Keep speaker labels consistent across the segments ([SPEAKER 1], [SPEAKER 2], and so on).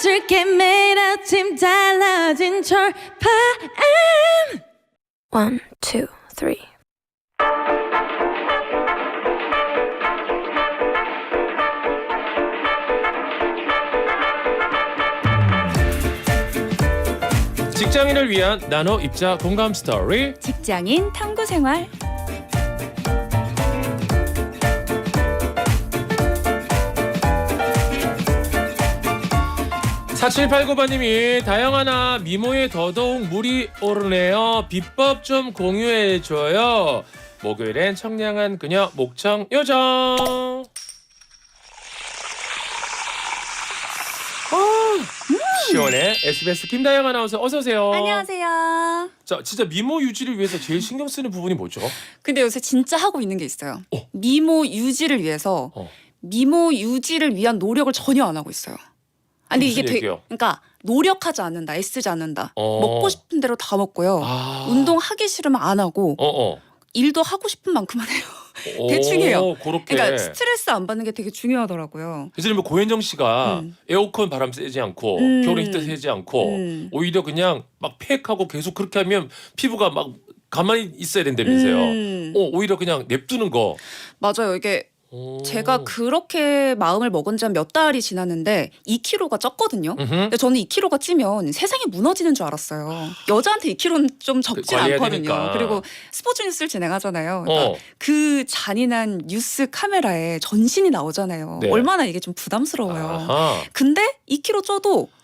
[SPEAKER 1] 불러줄게 매일 아침 달라진 철파엠
[SPEAKER 2] One, two, three.
[SPEAKER 3] 직장인을 위한 나노 입자 공감 스토리
[SPEAKER 4] 직장인 탐구 생활.
[SPEAKER 3] 사칠팔구번님이 다영아나 미모에 더더욱 물이 오르네요 비법 좀 공유해줘요 목요일엔 청량한 그녀 목청 요정 아, 시원해 SBS 김다영 아나운서 어서 오세요
[SPEAKER 4] 안녕하세요.
[SPEAKER 3] 자 진짜 미모 유지를 위해서 제일 신경 쓰는 부분이 뭐죠?
[SPEAKER 4] 근데 요새 진짜 하고 있는 게 있어요.
[SPEAKER 3] 어.
[SPEAKER 4] 미모 유지를 위해서
[SPEAKER 3] 어.
[SPEAKER 4] 미모 유지를 위한 노력을 전혀 안 하고 있어요. 아니
[SPEAKER 3] 무슨
[SPEAKER 4] 이게 되게? 그러니까 노력하지 않는다, 애쓰지 않는다.
[SPEAKER 3] 어.
[SPEAKER 4] 먹고 싶은 대로 다 먹고요.
[SPEAKER 3] 아.
[SPEAKER 4] 운동 하기 싫으면 안 하고
[SPEAKER 3] 어 어
[SPEAKER 4] 일도 하고 싶은 만큼만 해요. 대충 해요.
[SPEAKER 3] 그렇게
[SPEAKER 4] 그러니까 스트레스 안 받는 게 되게 중요하더라고요.
[SPEAKER 3] 예전에 뭐 고현정 씨가
[SPEAKER 4] 음.
[SPEAKER 3] 에어컨 바람 쐬지 않고
[SPEAKER 4] 음.
[SPEAKER 3] 겨울에 히터 쐬지 않고
[SPEAKER 4] 음.
[SPEAKER 3] 오히려 그냥 막 팩하고 계속 그렇게 하면 피부가 막 가만히 있어야 된다면서요.
[SPEAKER 4] 음.
[SPEAKER 3] 어, 오히려 그냥 냅두는 거.
[SPEAKER 4] 맞아요. 이게
[SPEAKER 3] 오.
[SPEAKER 4] 제가 그렇게 마음을 먹은 지 한 몇 달이 지났는데 2kg가 쪘거든요.
[SPEAKER 3] 음흠.
[SPEAKER 4] 근데 저는 2kg가 찌면 세상이 무너지는 줄 알았어요. 여자한테 2kg는 좀 적진
[SPEAKER 3] 관리해야
[SPEAKER 4] 않거든요.
[SPEAKER 3] 되니까.
[SPEAKER 4] 그리고 스포츠 뉴스를 진행하잖아요. 그러니까
[SPEAKER 3] 어.
[SPEAKER 4] 그 잔인한 뉴스 카메라에 전신이 나오잖아요.
[SPEAKER 3] 네.
[SPEAKER 4] 얼마나 이게 좀 부담스러워요.
[SPEAKER 3] 아하.
[SPEAKER 4] 근데 2kg 쪄도 그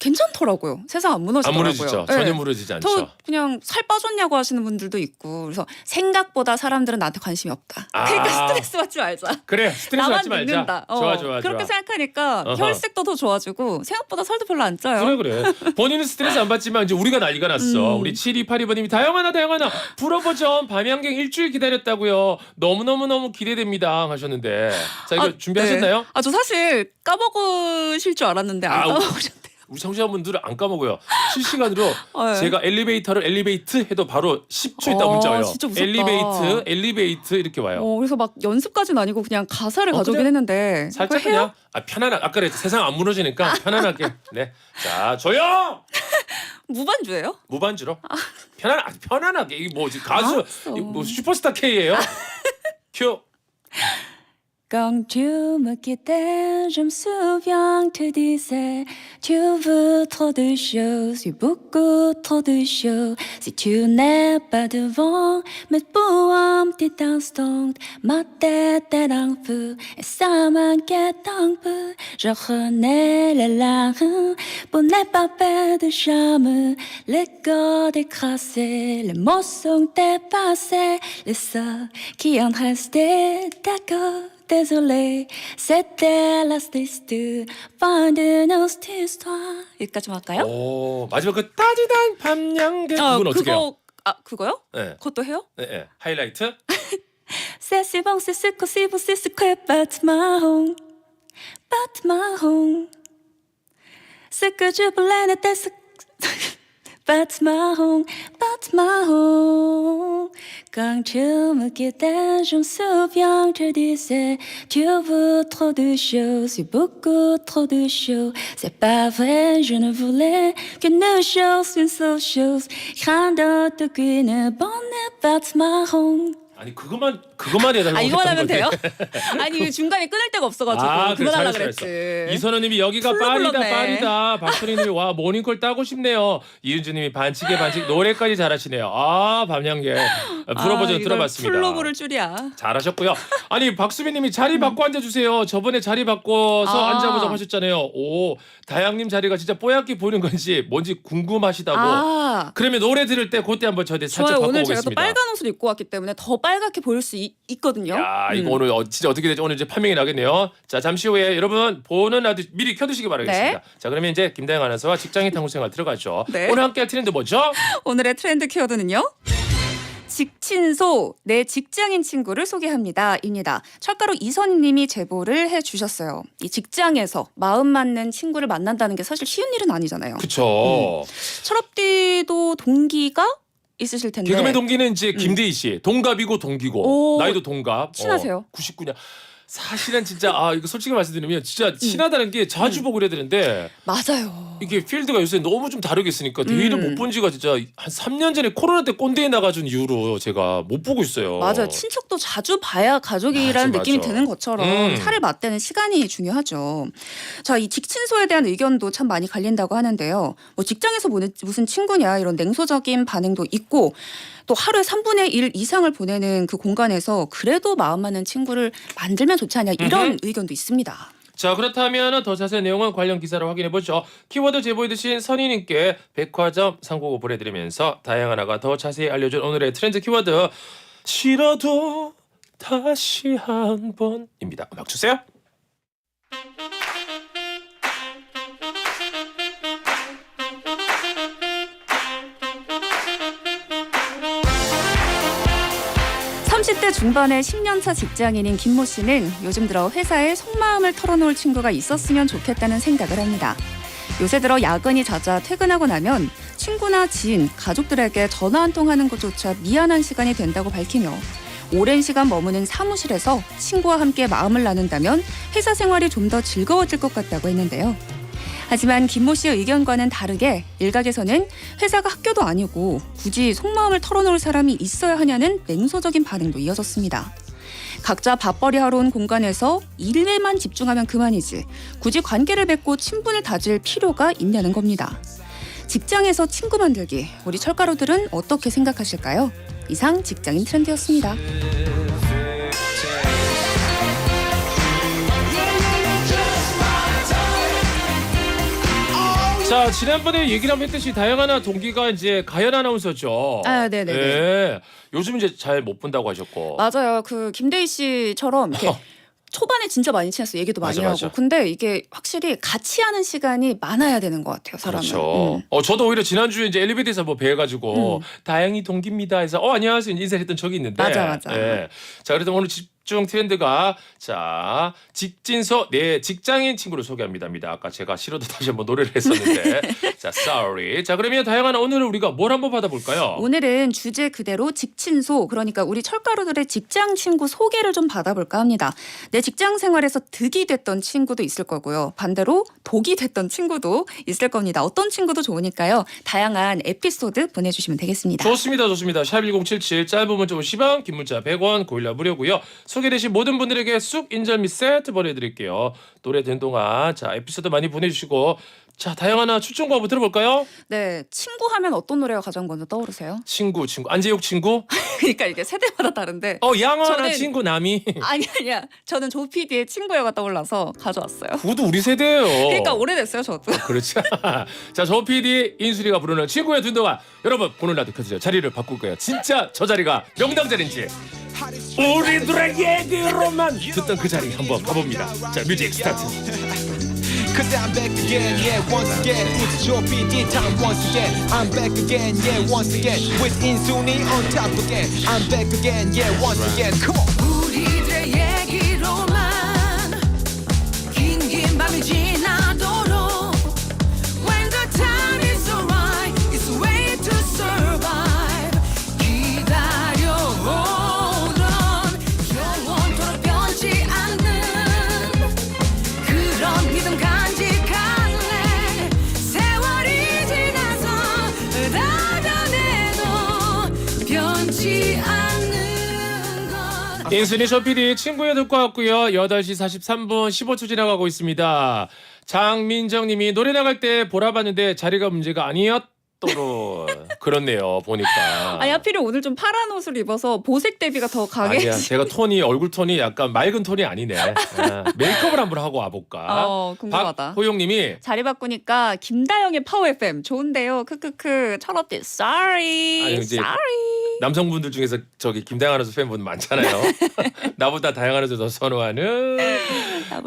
[SPEAKER 4] 괜찮더라고요. 세상
[SPEAKER 3] 안안
[SPEAKER 4] 무너지더라고요.
[SPEAKER 3] 무너지죠.
[SPEAKER 4] 네.
[SPEAKER 3] 전혀 무너지지 않죠.
[SPEAKER 4] 저 그냥 살 빠졌냐고 하시는 분들도 있고 그래서 생각보다 사람들은 나한테 관심이 없다.
[SPEAKER 3] 아.
[SPEAKER 4] 그러니까 스트레스 받지 말자.
[SPEAKER 3] 그래 스트레스
[SPEAKER 4] 나만
[SPEAKER 3] 받지 말자.
[SPEAKER 4] 믿는다. 어,
[SPEAKER 3] 좋아 좋아
[SPEAKER 4] 그렇게
[SPEAKER 3] 좋아.
[SPEAKER 4] 생각하니까
[SPEAKER 3] 어허.
[SPEAKER 4] 혈색도 더 좋아지고 생각보다 살도 별로 안 쪄요.
[SPEAKER 3] 그래 그래. 본인은 스트레스 안 받지만 이제 우리가 난리가 났어.
[SPEAKER 4] 음.
[SPEAKER 3] 우리 7282번님이 다영하나 다영하나 불어보죠. 밤양갱 일주일 기다렸다고요. 너무 너무 너무 기대됩니다 하셨는데 자 이거
[SPEAKER 4] 아,
[SPEAKER 3] 준비하셨나요?
[SPEAKER 4] 네. 아, 저 사실 까먹으실 줄 알았는데 안
[SPEAKER 3] 아우.
[SPEAKER 4] 까먹으셨대요.
[SPEAKER 3] 우리 청취자분들은 안 까먹어요. 실시간으로
[SPEAKER 4] 어, 네.
[SPEAKER 3] 제가 엘리베이터를 엘리베이트 해도 바로 10초 있다
[SPEAKER 4] 아,
[SPEAKER 3] 문자 와요.
[SPEAKER 4] 진짜 무섭다.
[SPEAKER 3] 엘리베이트, 엘리베이트 이렇게 와요.
[SPEAKER 4] 어, 그래서 막 연습까지는 아니고 그냥 가사를
[SPEAKER 3] 어,
[SPEAKER 4] 가져오긴
[SPEAKER 3] 그냥
[SPEAKER 4] 했는데
[SPEAKER 3] 살짝
[SPEAKER 4] 그거 해요?
[SPEAKER 3] 그냥 아, 편안하게 아까 그랬 세상 안 무너지니까 편안하게. 네. 자, 조용!
[SPEAKER 4] 무반주예요?
[SPEAKER 3] 무반주로. 편안 아, 편안하게. 이게 뭐지? 가수
[SPEAKER 4] 알았어.
[SPEAKER 3] 이거 뭐 슈퍼스타 K예요? 큐.
[SPEAKER 4] Quand tu me quittais, je me souviens, tu disais, tu veux trop de choses, oui, beaucoup trop de choses. Si tu n'es pas devant, mais pour un petit instant, ma tête est un feu et ça m'inquiète un peu. Je renais les larmes pour ne pas perdre jamais les corps décrassés, les mots sont dépassés, les seuls qui en restaient d'accord. Désolé, c'était la triste fin de notre histoire. 여기까지 할까요?
[SPEAKER 3] 오, 마지막 그 따지단 밤양개
[SPEAKER 4] 어,
[SPEAKER 3] 그건 어떻게 해요?
[SPEAKER 4] 그거 아 그거요?
[SPEAKER 3] 네.
[SPEAKER 4] 그것도 해요?
[SPEAKER 3] 네, 네. 하이라이트.
[SPEAKER 4] C'est si bon, c'est ce que si bon, c'est ce que bat ma home, bat ma home. Ce que je voulais n'était ce bat ma home, bat ma home. Quand tu me quittais, je me souviens, tu disais, tu veux trop de choses, oui, beaucoup trop de choses. C'est pas vrai, je ne voulais qu'une chose, une seule chose. Rien d'autre qu'une bonne bat ma home.
[SPEAKER 3] 아니 그것만 그것만 해달라고
[SPEAKER 4] 아 이거만 하면 돼요? 아니 중간에 끊을 데가 없어가지고
[SPEAKER 3] 아, 그래,
[SPEAKER 4] 그만하려
[SPEAKER 3] 잘했어,
[SPEAKER 4] 그랬지.
[SPEAKER 3] 이선호님이 여기가
[SPEAKER 4] 풀로
[SPEAKER 3] 파리다
[SPEAKER 4] 불렀네.
[SPEAKER 3] 파리다. 박소리님이 와 모닝콜 따고 싶네요. 이은주님이 반칙에 반칙 노래까지 잘하시네요. 아 밤양개 불어보죠
[SPEAKER 4] 아,
[SPEAKER 3] 들어봤습니다.
[SPEAKER 4] 풀로 부를 줄이야.
[SPEAKER 3] 잘하셨고요. 아니 박수빈님이 자리 바꿔 앉아주세요. 저번에 자리 바꿔서
[SPEAKER 4] 아.
[SPEAKER 3] 앉아보자고 하셨잖아요. 오 다양님 자리가 진짜 뽀얗게 보이는 건지 뭔지 궁금하시다고.
[SPEAKER 4] 아.
[SPEAKER 3] 그러면 노래 들을 때 그때 한번 저한테 살짝
[SPEAKER 4] 좋아요. 오늘 제가 또 빨간 옷을 입고 왔기 때문에 더 빨갛게 보일 수 있, 있거든요.
[SPEAKER 3] 야 이거
[SPEAKER 4] 음.
[SPEAKER 3] 오늘 어, 진짜 어떻게 될지 오늘 이제 판명이 나겠네요. 자 잠시 후에 여러분 보는 라디오 미리 켜두시기 바라겠습니다. 자 그러면 이제 김다영 아나운서와 직장인 탐구 생활 들어가죠.
[SPEAKER 4] 네.
[SPEAKER 3] 오늘 함께할 트렌드 뭐죠?
[SPEAKER 4] 오늘의 트렌드 키워드는요. 직친소 내 직장인 친구를 소개합니다.입니다. 철가루 이선님이 제보를 해주셨어요. 이 직장에서 마음 맞는 친구를 만난다는 게 사실 쉬운 일은 아니잖아요.
[SPEAKER 3] 그쵸.
[SPEAKER 4] 철업디도 동기가 있으실 텐데.
[SPEAKER 3] 개그맨 동기는 이제 김대희 씨 동갑이고 동기고
[SPEAKER 4] 오.
[SPEAKER 3] 나이도 동갑.
[SPEAKER 4] 친하세요?
[SPEAKER 3] 어, 99년. 사실은 진짜 아 이거 솔직히 말씀드리면 진짜 친하다는 게 자주 보고 그래야 되는데
[SPEAKER 4] 맞아요.
[SPEAKER 3] 이게 필드가 요새 너무 좀 다르게 있으니까 대회를
[SPEAKER 4] 음.
[SPEAKER 3] 못본 지가 진짜 한 3년 전에 코로나 때 꼰대에 나가준 이후로 제가 못 보고 있어요.
[SPEAKER 4] 맞아요. 친척도 자주 봐야 가족이라는
[SPEAKER 3] 맞아,
[SPEAKER 4] 느낌이
[SPEAKER 3] 맞아.
[SPEAKER 4] 드는 것처럼
[SPEAKER 3] 음.
[SPEAKER 4] 살을 맞대는 시간이 중요하죠. 자, 이 직친소에 대한 의견도 참 많이 갈린다고 하는데요. 뭐 직장에서 보내, 무슨 친구냐 이런 냉소적인 반응도 있고 또 하루에 3분의 1 이상을 보내는 그 공간에서 그래도 마음 맞는 친구를 만들면 좋지 않냐 이런
[SPEAKER 3] 음흠.
[SPEAKER 4] 의견도 있습니다.
[SPEAKER 3] 자 그렇다면 더 자세한 내용은 관련 기사를 확인해 보죠. 키워드 제보해 주신 선희님께 백화점 상고고 보내드리면서 다양한 하나가 더 자세히 알려준 오늘의 트렌드 키워드 싫어도 다시 한 번입니다. 음악 주세요.
[SPEAKER 4] 삼십 대 중반의 10년차 직장인인 김모 씨는 요즘 들어 회사에 속마음을 털어놓을 친구가 있었으면 좋겠다는 생각을 합니다. 요새 들어 야근이 잦아 퇴근하고 나면 친구나 지인, 가족들에게 전화 한 통 하는 것조차 미안한 시간이 된다고 밝히며 오랜 시간 머무는 사무실에서 친구와 함께 마음을 나눈다면 회사 생활이 좀 더 즐거워질 것 같다고 했는데요. 하지만 김모 씨의 의견과는 다르게 일각에서는 회사가 학교도 아니고 굳이 속마음을 털어놓을 사람이 있어야 하냐는 냉소적인 반응도 이어졌습니다. 각자 밥벌이 하러 온 공간에서 일에만 집중하면 그만이지 굳이 관계를 맺고 친분을 다질 필요가 있냐는 겁니다. 직장에서 친구 만들기 우리 철가루들은 어떻게 생각하실까요? 이상 직장인 트렌드였습니다.
[SPEAKER 3] 자 지난번에 얘기를 한번 했듯이 다양한 동기가 이제 가연 아나운서죠.
[SPEAKER 4] 아, 네네네.
[SPEAKER 3] 네. 요즘 이제 잘 못 본다고 하셨고.
[SPEAKER 4] 맞아요. 그 김대희 씨처럼 이렇게
[SPEAKER 3] 어.
[SPEAKER 4] 초반에 진짜 많이 친했어 얘기도 많이
[SPEAKER 3] 맞아,
[SPEAKER 4] 하고
[SPEAKER 3] 맞아.
[SPEAKER 4] 근데 이게 확실히 같이 하는 시간이 많아야 되는 것 같아요 사람은
[SPEAKER 3] 그렇죠.
[SPEAKER 4] 음.
[SPEAKER 3] 어 저도 오히려 지난주에 이제 엘리베이터에서 뭐 뵈가지고
[SPEAKER 4] 음.
[SPEAKER 3] 다행히 동기입니다 해서 어 안녕하세요 인사를 했던 적이 있는데.
[SPEAKER 4] 맞아, 맞아.
[SPEAKER 3] 예. 자 그래서 오늘 집 중 트렌드가 자 직진서 내 직장인 친구를 소개합니다입니다. 아까 제가 싫어도 다시 한번 노래를 했었는데 자 sorry. 자 그러면 다양한 오늘은 우리가 뭘 한번 받아볼까요?
[SPEAKER 4] 오늘은 주제 그대로 직친소 그러니까 우리 철가루들의 직장 친구 소개를 좀 받아볼까 합니다. 내 직장 생활에서 득이 됐던 친구도 있을 거고요. 반대로 독이 됐던 친구도 있을 겁니다. 어떤 친구도 좋으니까요. 다양한 에피소드 보내주시면 되겠습니다.
[SPEAKER 3] 좋습니다, 좋습니다. 샵1077 짧은 문자 50원, 긴 문자 100원, 고일라 무료고요. 소개되신 모든 분들에게 쑥 인절미 세트 보내드릴게요. 노래 된 동안 자 에피소드 많이 보내주시고 자 다양한 추천곡 한번 들어볼까요?
[SPEAKER 4] 네, 친구 하면 어떤 노래가 가장 먼저 떠오르세요?
[SPEAKER 3] 친구, 친구, 안재욱 친구,
[SPEAKER 4] 그러니까 이게 세대마다 다른데
[SPEAKER 3] 어 양아나
[SPEAKER 4] 저는-
[SPEAKER 3] 친구 남이.
[SPEAKER 4] 아니 아니야. 저는 조피디의 친구여가 떠올라서 가져왔어요.
[SPEAKER 3] 그것도 우리 세대예요.
[SPEAKER 4] 그러니까 오래됐어요, 저도.
[SPEAKER 3] 그렇지. 자, 저 PD 인수리가 부르는 친구의 든 동안 여러분 보는 라디오 켜주세요. 자리를 바꿀 거예요. 진짜 저 자리가 명당 자리인지 우리들의 얘기로만 듣던 그 자리 한번 가봅니다. 자, 뮤직 스타트.
[SPEAKER 5] Cause I'm back again, yeah, once again. It's your PD time once again. I'm back again, yeah, once again. With Insuni on top again. I'm back again, yeah, once again. Come on.
[SPEAKER 1] 우리들의 얘기로만
[SPEAKER 3] 인순이 저 PD 친구의 듣고 왔고요. 8시 43분 15초 지나가고 있습니다. 장민정 님이 노래 나갈 때 보라 봤는데 자리가 문제가 아니었도록 그렇네요. 보니까.
[SPEAKER 4] 아니 하필이면 오늘 좀 파란 옷을 입어서 보색 대비가 더 강해.
[SPEAKER 3] 아니야. 제가 톤이 얼굴 톤이 약간 맑은 톤이 아니네. 아, 메이크업을 한번 하고 와볼까.
[SPEAKER 4] 어, 궁금하다.
[SPEAKER 3] 박호용님이
[SPEAKER 4] 자리 바꾸니까 김다영의 파워 FM 좋은데요. 크크크 철업디 sorry
[SPEAKER 3] 아니, 이제
[SPEAKER 4] sorry.
[SPEAKER 3] 남성분들 중에서 저기 김다영 아나운서 팬분 많잖아요. 나보다 다영 아나운서 더 선호하는.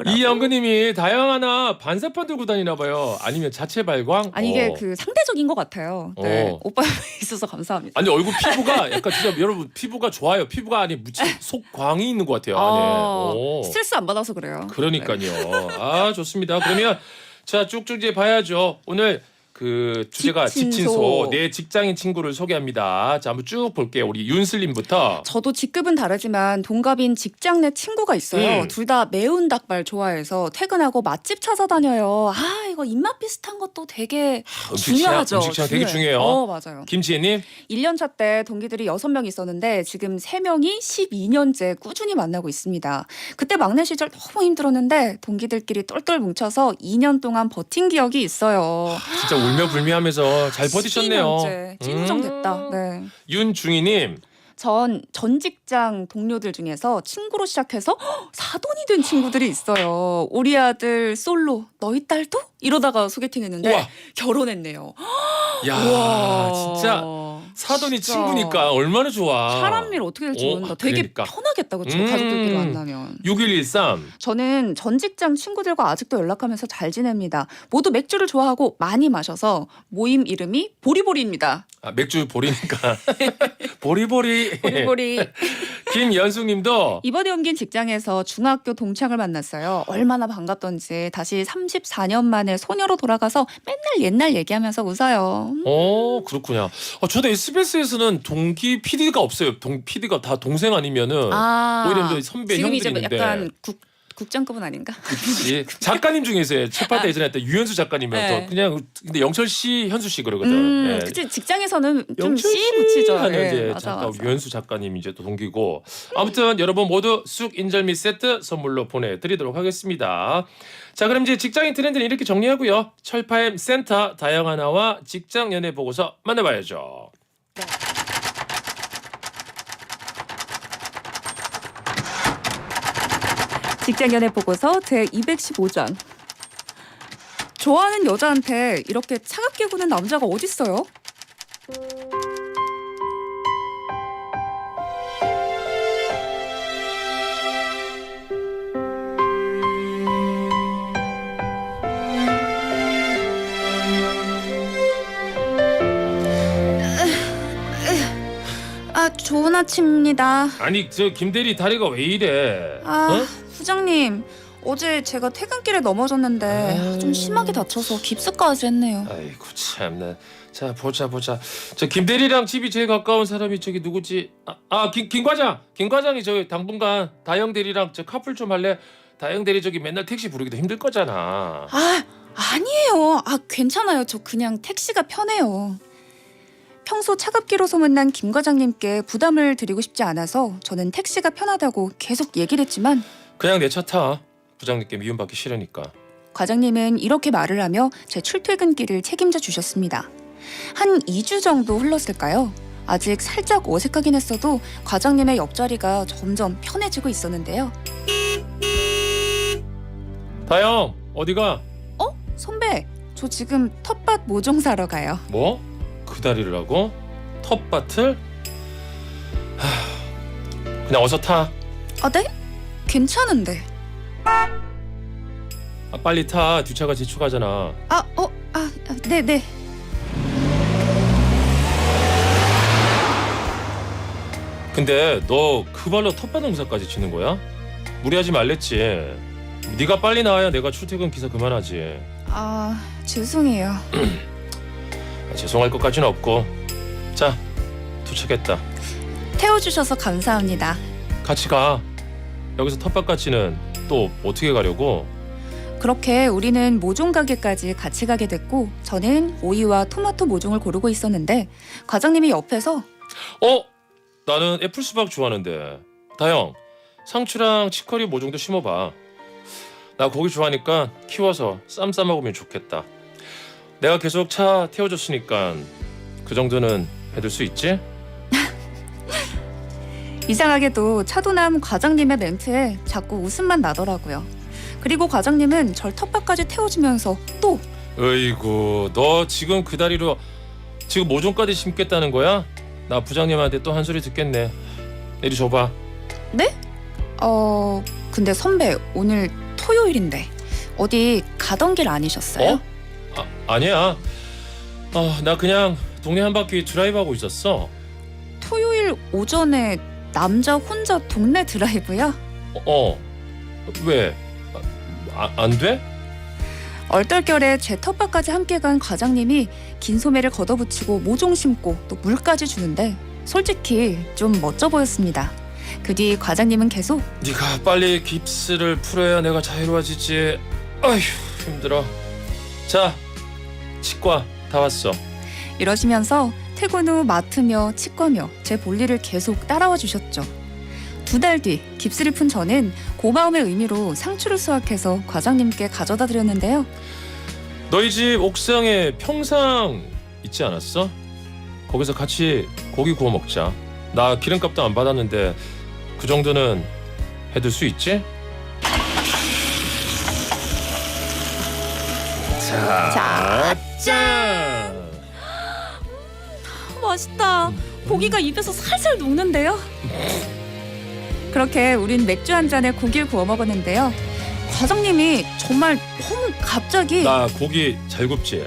[SPEAKER 3] 이영근님이 다영 아나 반사판 들고 다니나 봐요. 아니면 자체 발광?
[SPEAKER 4] 아니 이게
[SPEAKER 3] 어.
[SPEAKER 4] 그 상대적인 것 같아요. 네.
[SPEAKER 3] 어.
[SPEAKER 4] 오빠 있어서 감사합니다.
[SPEAKER 3] 아니 얼굴 피부가 약간 진짜 여러분 피부가 좋아요. 피부가 안에 무치 속광이 있는 것 같아요. 안에.
[SPEAKER 4] 아,
[SPEAKER 3] 오.
[SPEAKER 4] 스트레스 안 받아서 그래요. 네.
[SPEAKER 3] 그러니까요. 아 좋습니다. 그러면 자 쭉쭉 이제 봐야죠. 오늘 그 주제가
[SPEAKER 4] 직친소.
[SPEAKER 3] 직친소 내 직장인 친구를 소개합니다. 자 한번 쭉 볼게요. 우리 윤슬님부터.
[SPEAKER 4] 저도 직급은 다르지만 동갑인 직장 내 친구가 있어요.
[SPEAKER 3] 음.
[SPEAKER 4] 둘 다 매운 닭발 좋아해서 퇴근하고 맛집 찾아다녀요. 아 이거 입맛 비슷한 것도 되게
[SPEAKER 3] 음식 취향,
[SPEAKER 4] 중요하죠.
[SPEAKER 3] 음식 취향 되게
[SPEAKER 4] 중요해요.
[SPEAKER 3] 중요해요.
[SPEAKER 4] 어 맞아요.
[SPEAKER 3] 김지혜님.
[SPEAKER 4] 1년차 때 동기들이 6명 있었는데 지금 3명이 12년째 꾸준히 만나고 있습니다. 그때 막내 시절 너무 힘들었는데 동기들끼리 똘똘 뭉쳐서 2년 동안 버틴 기억이 있어요.
[SPEAKER 3] 진짜 울며 불미하면서 잘 버티셨네요.
[SPEAKER 4] 12년째 찐우정 됐다.
[SPEAKER 3] 음.
[SPEAKER 4] 네.
[SPEAKER 3] 윤중희님.
[SPEAKER 4] 전 전 직장 동료들 중에서 친구로 시작해서 헉, 사돈이 된 친구들이 있어요. 우리 아들 솔로, 너희 딸도? 이러다가 소개팅했는데
[SPEAKER 3] 우와.
[SPEAKER 4] 결혼했네요.
[SPEAKER 3] 야
[SPEAKER 4] 우와.
[SPEAKER 3] 진짜 사돈이
[SPEAKER 4] 진짜.
[SPEAKER 3] 친구니까 얼마나 좋아.
[SPEAKER 4] 사람 일 어떻게 될지
[SPEAKER 3] 어,
[SPEAKER 4] 모른다. 되게
[SPEAKER 3] 그러니까.
[SPEAKER 4] 편하겠다, 그렇죠?
[SPEAKER 3] 음.
[SPEAKER 4] 가족들끼리 만나면.
[SPEAKER 3] 6113.
[SPEAKER 4] 저는 전 직장 친구들과 아직도 연락하면서 잘 지냅니다. 모두 맥주를 좋아하고 많이 마셔서 모임 이름이 보리보리입니다.
[SPEAKER 3] 아, 맥주 보리니까. 보리보리.
[SPEAKER 4] 보리보리.
[SPEAKER 3] 김연숙님도
[SPEAKER 4] 이번에 옮긴 직장에서 중학교 동창을 만났어요. 얼마나 반갑던지 다시 34년 만에 소녀로 돌아가서 맨날 옛날 얘기하면서 웃어요.
[SPEAKER 3] 어 그렇군요. 어, 저도 SBS에서는 동기 PD가 없어요. 동 PD가 다 동생 아니면은
[SPEAKER 4] 아,
[SPEAKER 3] 오히려 또 선배
[SPEAKER 4] 지금 이제
[SPEAKER 3] 형들인데.
[SPEAKER 4] 약간 국 국장급은 아닌가?
[SPEAKER 3] 그치. 작가님 중에서 첫파트 예전에 했던 유현수 작가님이랑
[SPEAKER 4] 네.
[SPEAKER 3] 또 그냥 근데 영철 씨, 현수 씨 그러거든.
[SPEAKER 4] 음,
[SPEAKER 3] 예.
[SPEAKER 4] 그치 직장에서는 좀
[SPEAKER 3] 영철 씨씨
[SPEAKER 4] 붙이죠.
[SPEAKER 3] 하는
[SPEAKER 4] 예,
[SPEAKER 3] 이제
[SPEAKER 4] 맞아,
[SPEAKER 3] 작가
[SPEAKER 4] 맞아.
[SPEAKER 3] 유현수 작가님 이제 또 동기고 아무튼 여러분 모두 쑥 인절미 세트 선물로 보내드리도록 하겠습니다. 자 그럼 이제 직장인 트렌드는 이렇게 정리하고요. 철파엠 센터 다영하나와 직장 연애 보고서 만나봐야죠.
[SPEAKER 4] 직장 연애 보고서 제 215장. 좋아하는 여자한테 이렇게 차갑게 구는 남자가 어딨어요? 좋은 아침입니다.
[SPEAKER 3] 아니 저 김대리 다리가 왜 이래?
[SPEAKER 4] 아,
[SPEAKER 3] 어?
[SPEAKER 4] 부장님. 어제 제가 퇴근길에 넘어졌는데
[SPEAKER 3] 아유.
[SPEAKER 4] 좀 심하게 다쳐서 깁스까지 했네요.
[SPEAKER 3] 아이고 참나. 자 보자 보자. 저 김대리랑 집이 제일 가까운 사람이 저기 누구지? 아김 김 과장. 김 과장이 저 당분간 다영 대리랑 저 커플 좀 할래? 다영 대리 저기 맨날 택시 부르기도 힘들 거잖아.
[SPEAKER 4] 아, 아니에요. 아, 괜찮아요. 저 그냥 택시가 편해요. 평소 차갑기로 소문난 김 과장님께 부담을 드리고 싶지 않아서 저는 택시가 편하다고 계속 얘기를 했지만
[SPEAKER 3] 그냥 내 차 타. 부장님께 미움받기 싫으니까.
[SPEAKER 4] 과장님은 이렇게 말을 하며 제 출퇴근길을 책임져 주셨습니다. 한 2주 정도 흘렀을까요? 아직 살짝 어색하긴 했어도 과장님의 옆자리가 점점 편해지고 있었는데요.
[SPEAKER 3] 다영 어디가?
[SPEAKER 4] 선배, 저 지금 텃밭 모종 사러 가요.
[SPEAKER 3] 뭐? 그 다리를 하고? 텃밭을? 하... 그냥 어서 타.
[SPEAKER 4] 아, 네? 괜찮은데.
[SPEAKER 3] 아, 빨리 타. 뒷차가 지축하잖아.
[SPEAKER 4] 아, 어, 아, 아, 네, 네.
[SPEAKER 3] 근데 너 그 발로 텃밭 농사까지 짓는 거야? 무리하지 말랬지. 네가 빨리 나와야 내가 출퇴근 기사 그만하지.
[SPEAKER 4] 아, 죄송해요.
[SPEAKER 3] 아, 죄송할 것까지는 없고. 자, 도착했다.
[SPEAKER 4] 태워주셔서 감사합니다.
[SPEAKER 3] 같이 가. 여기서 텃밭까지는 또 어떻게 가려고?
[SPEAKER 4] 그렇게 우리는 모종 가게까지 같이 가게 됐고, 저는 오이와 토마토 모종을 고르고 있었는데, 과장님이 옆에서
[SPEAKER 3] 어? 나는 애플 수박 좋아하는데. 다영, 상추랑 치커리 모종도 심어봐. 나 고기 좋아하니까 키워서 쌈 싸 먹으면 좋겠다. 내가 계속 차 태워줬으니까 그 정도는 해둘 수 있지?
[SPEAKER 4] 이상하게도 차도남 과장님의 멘트에 자꾸 웃음만 나더라고요. 그리고 과장님은 절 텃밭까지 태워주면서 또
[SPEAKER 3] 어이구, 너 지금 그 다리로 지금 모종까지 심겠다는 거야? 나 부장님한테 또 한 소리 듣겠네. 내리 줘봐.
[SPEAKER 4] 어, 근데 선배 오늘 토요일인데 어디 가던 길 아니셨어요?
[SPEAKER 3] 어? 아, 아니야. 어, 나 그냥 동네 한 바퀴 드라이브 하고 있었어.
[SPEAKER 4] 토요일 오전에 남자 혼자 동네 드라이브요?
[SPEAKER 3] 어, 어. 왜? 아, 안 돼?
[SPEAKER 4] 얼떨결에 제 텃밭까지 함께 간 과장님이 긴 소매를 걷어붙이고 모종 심고 또 물까지 주는데 솔직히 좀 멋져 보였습니다. 그 뒤 과장님은 계속
[SPEAKER 3] 네가 빨리 깁스를 풀어야 내가 자유로워지지. 아휴 힘들어. 자 치과 다 왔어.
[SPEAKER 4] 이러시면서 퇴근 후 맡으며 치과며 제 볼일을 계속 따라와 주셨죠. 두 달 뒤 깁스를 푼 저는 고마움의 의미로 상추를 수확해서 과장님께 가져다 드렸는데요.
[SPEAKER 3] 너희 집 옥상에 평상 있지 않았어? 거기서 같이 고기 구워 먹자. 나 기름값도 안 받았는데 그 정도는 해둘 수 있지? 자, 짠!
[SPEAKER 4] 맛있다. 고기가 입에서 살살 녹는데요. 그렇게 우린 맥주 한 잔에 고기를 구워 먹었는데요. 과장님이 정말 너무 갑자기
[SPEAKER 3] 나 고기 잘 굽지?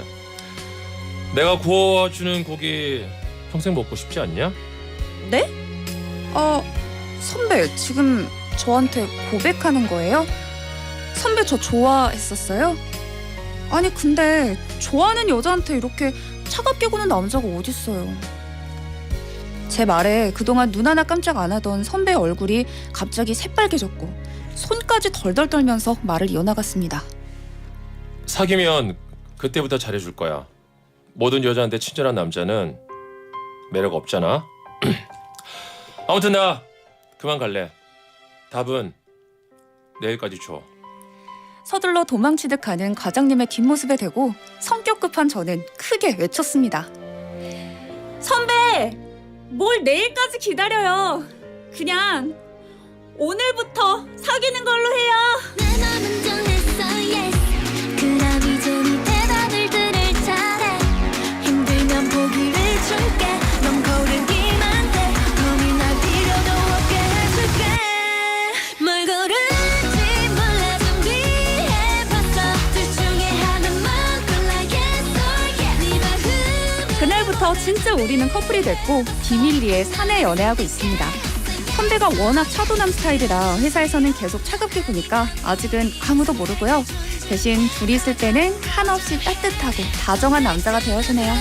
[SPEAKER 3] 내가 구워주는 고기 평생 먹고 싶지 않냐?
[SPEAKER 4] 네? 어 선배 지금 저한테 고백하는 거예요? 선배 저 좋아했었어요? 아니 근데 좋아하는 여자한테 이렇게 차갑게 구는 남자가 어딨어요? 제 말에 그동안 눈 하나 깜짝 안 하던 선배 얼굴이 갑자기 새빨개졌고 손까지 덜덜 떨면서 말을 이어나갔습니다.
[SPEAKER 3] 사귀면 그때부터 잘해줄 거야. 모든 여자한테 친절한 남자는 매력 없잖아. 아무튼 나 그만 갈래. 답은 내일까지 줘.
[SPEAKER 4] 서둘러 도망치듯 가는 과장님의 뒷모습에 대고 성격 급한 저는 크게 외쳤습니다. 선배, 뭘 내일까지 기다려요. 그냥 오늘부터 사귀는 걸로 해요. 그날부터 진짜 우리는 커플이 됐고 비밀리에 사내 연애하고 있습니다. 선배가 워낙 차도남 스타일이라 회사에서는 계속 차갑게 보니까 아직은 아무도 모르고요. 대신 둘이 있을 때는 한없이 따뜻하고 다정한 남자가 되어주네요.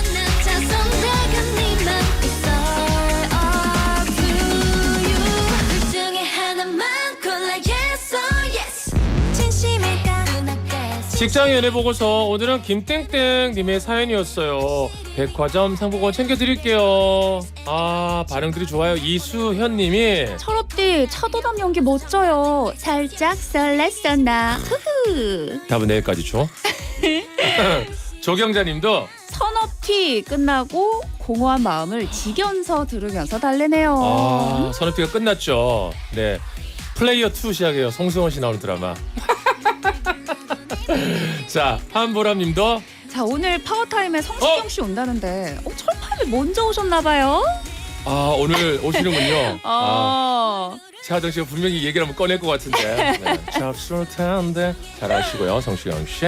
[SPEAKER 3] 직장 연애 보고서 오늘은 김땡땡님의 사연이었어요. 백화점 상품권 챙겨드릴게요. 아 반응들이 좋아요. 이수현님이
[SPEAKER 4] 철업디 차도남 연기 멋져요. 살짝 설렜었나. 흐흐.
[SPEAKER 3] 답은 내일까지 줘. 조경자님도
[SPEAKER 4] 선업티 끝나고 공허한 마음을 지견서 들으면서 달래네요.
[SPEAKER 3] 아 선업티가 끝났죠. 네 플레이어 2 시작해요. 송승헌 씨 나오는 드라마. 자 한보람님도
[SPEAKER 4] 자 오늘 파워타임에 성시경
[SPEAKER 3] 어?
[SPEAKER 4] 씨 온다는데 어, 철파임이 먼저 오셨나봐요.
[SPEAKER 3] 아 오늘 오시는군요. 아,
[SPEAKER 4] 어.
[SPEAKER 3] 차하정 씨가 분명히 얘기를 한번 꺼낼 것 같은데. 네. 잡술 텐데 잘 아시고요, 성시경 씨.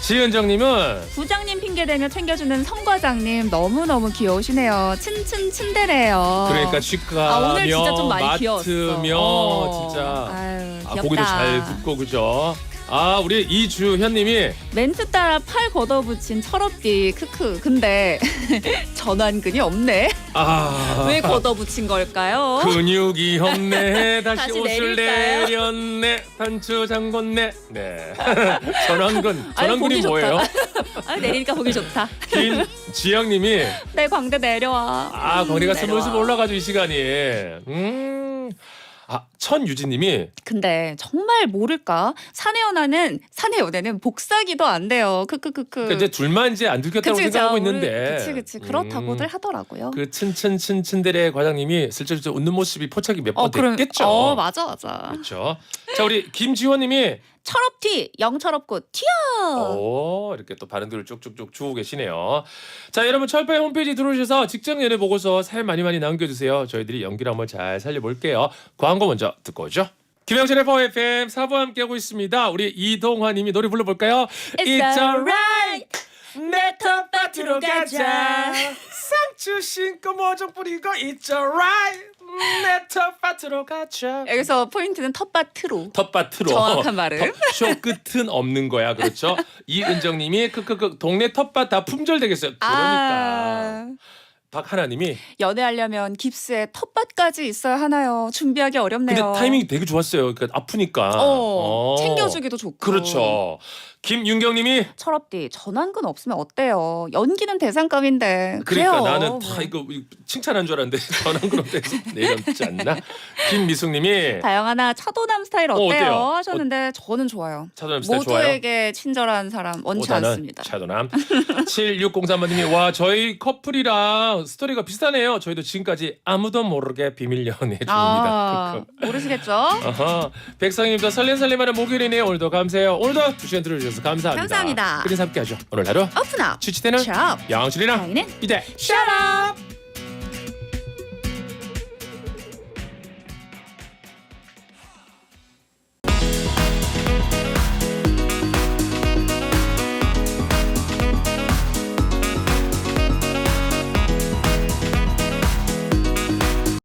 [SPEAKER 3] 지은정님은
[SPEAKER 4] 부장님 핑계대며 챙겨주는 성 과장님 너무 너무 귀여우시네요. 친친 친데레요.
[SPEAKER 3] 그러니까 치과며
[SPEAKER 4] 아 오늘 진짜 좀 많이 귀여웠어.
[SPEAKER 3] 마트며
[SPEAKER 4] 어.
[SPEAKER 3] 진짜
[SPEAKER 4] 아유,
[SPEAKER 3] 아,
[SPEAKER 4] 귀엽다.
[SPEAKER 3] 고기도 잘 굽고 그죠. 아 우리 이주현님이
[SPEAKER 4] 멘트 따라 팔 걷어붙인 철업디 크크. 근데 전완근이 없네.
[SPEAKER 3] 아
[SPEAKER 4] 왜 걷어붙인 걸까요?
[SPEAKER 3] 근육이 없네 다시,
[SPEAKER 4] 다시
[SPEAKER 3] 옷을
[SPEAKER 4] 내릴까요?
[SPEAKER 3] 내렸네 단추 잠궜네 네 전완근
[SPEAKER 4] 아유,
[SPEAKER 3] 전완근이
[SPEAKER 4] 보기 좋다.
[SPEAKER 3] 뭐예요?
[SPEAKER 4] 아 내리니까 보기 좋다.
[SPEAKER 3] 김지영님이
[SPEAKER 4] 내 광대 내려와.
[SPEAKER 3] 아
[SPEAKER 4] 음,
[SPEAKER 3] 스물스물
[SPEAKER 4] 내려와.
[SPEAKER 3] 올라가죠 이 시간이 음. 아 천유진님이
[SPEAKER 4] 근데 정말 모를까? 사내 연애는 사내 연애는 복사기도 안 돼요. 크크크크.
[SPEAKER 3] 그러니까 이제 둘만 이제 안 들켰다고
[SPEAKER 4] 그치, 그치.
[SPEAKER 3] 생각하고
[SPEAKER 4] 아,
[SPEAKER 3] 있는데
[SPEAKER 4] 그치 그치 그렇다고들
[SPEAKER 3] 음.
[SPEAKER 4] 하더라고요.
[SPEAKER 3] 그 츤츤츤츤들의 과장님이 슬쩍슬쩍 웃는 모습이 포착이 몇번
[SPEAKER 4] 그럼-
[SPEAKER 3] 됐겠죠.
[SPEAKER 4] 어 맞아 맞아.
[SPEAKER 3] 그렇죠. 자 우리 김지원님이
[SPEAKER 4] 철업티 영철업고 튀어.
[SPEAKER 3] 오 이렇게 또 발음들을 쭉쭉쭉 주고 계시네요. 자 여러분 철파의 홈페이지 들어오셔서 직장 연애 보고서 사연 많이 많이 남겨주세요. 저희들이 연기를 한번 잘 살려볼게요. 광고 먼저 듣고 오죠. 김영철의 파워 FM 4부 함께하고 있습니다. 우리 이동환님이 노래 불러볼까요?
[SPEAKER 4] It's alright.
[SPEAKER 3] 내 텃밭으로 가자. 쌍 고추 신고 모종 뿌리고 it's alright 음, 내 텃밭으로 가자
[SPEAKER 4] 여기서 포인트는 텃밭으로.
[SPEAKER 3] 텃밭으로.
[SPEAKER 4] 정확한 말은?
[SPEAKER 3] 텃- 쇼 끝은 없는 거야. 그렇죠? 이은정님이 크크크 동네 텃밭 다 품절 되겠어요. 그러니까.
[SPEAKER 4] 아,
[SPEAKER 3] 박하나님이.
[SPEAKER 4] 연애하려면 깁스에 텃밭까지 있어야 하나요? 준비하기
[SPEAKER 3] 근데
[SPEAKER 4] 어렵네요.
[SPEAKER 3] 타이밍이 되게 좋았어요. 그러니까 아프니까.
[SPEAKER 4] 어,
[SPEAKER 3] 어.
[SPEAKER 4] 챙겨주기도 좋고.
[SPEAKER 3] 그렇죠 김윤경님이
[SPEAKER 4] 철업디 전환근 없으면 어때요? 연기는 대상감인데.
[SPEAKER 3] 그러니까
[SPEAKER 4] 그래요.
[SPEAKER 3] 나는 다 이거 칭찬한 줄 알았는데 전환 그룹 돼서 내려놓지 않나 김미숙님이
[SPEAKER 4] 다영아나 차도남 스타일 어때요?
[SPEAKER 3] 어때요?
[SPEAKER 4] 하셨는데 저는 좋아요.
[SPEAKER 3] 차도남 스타일 좋아요
[SPEAKER 4] 모두에게 친절한 사람 원치
[SPEAKER 3] 오다는
[SPEAKER 4] 않습니다.
[SPEAKER 3] 차도남 7603번님이 와 저희 커플이랑 스토리가 비슷하네요 저희도 지금까지 아무도 모르게 비밀 연애 중입니다
[SPEAKER 4] 아. 모르시겠죠?
[SPEAKER 3] 백성님도 설렌설렘하는 목요일이네요 오늘도 감사해요 오늘도 두 시간 들어주셔서 감사합니다
[SPEAKER 4] 감사합니다.
[SPEAKER 3] 끝인사 함께 하죠 오늘 하루
[SPEAKER 4] 오픈업.
[SPEAKER 3] 취치태는
[SPEAKER 4] 샵.
[SPEAKER 3] 양실이랑
[SPEAKER 4] 저희는
[SPEAKER 3] 이대
[SPEAKER 4] 샤랍.